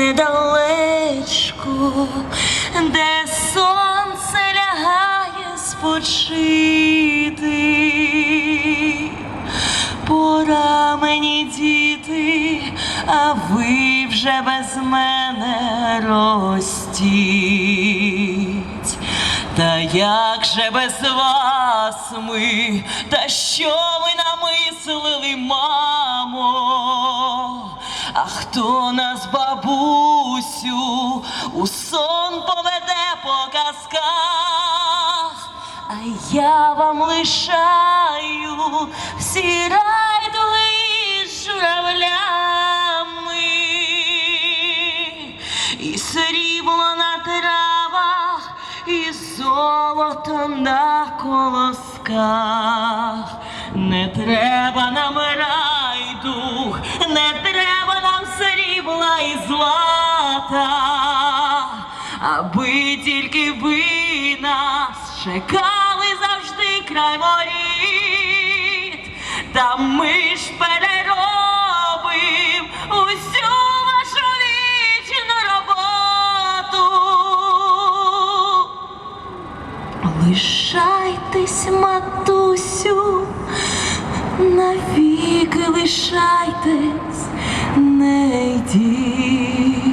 недалечко, де сонце лягає спочити. Пора мені діти, а ви вже без мене ростіть. Та як же без вас ми, та що ви намислили, мамо? А хто нас, бабусю, у сон поведе по казках? А я вам лишаю всі райдули з журавлями і срібло на травах, і золото на колосках. Не треба нам райду, не треба злата, аби тільки ви нас чекали завжди край воріт, та ми ж переробим усю вашу вічну роботу. Лишайтесь, матусю, навіки лишайтесь, не йдіть.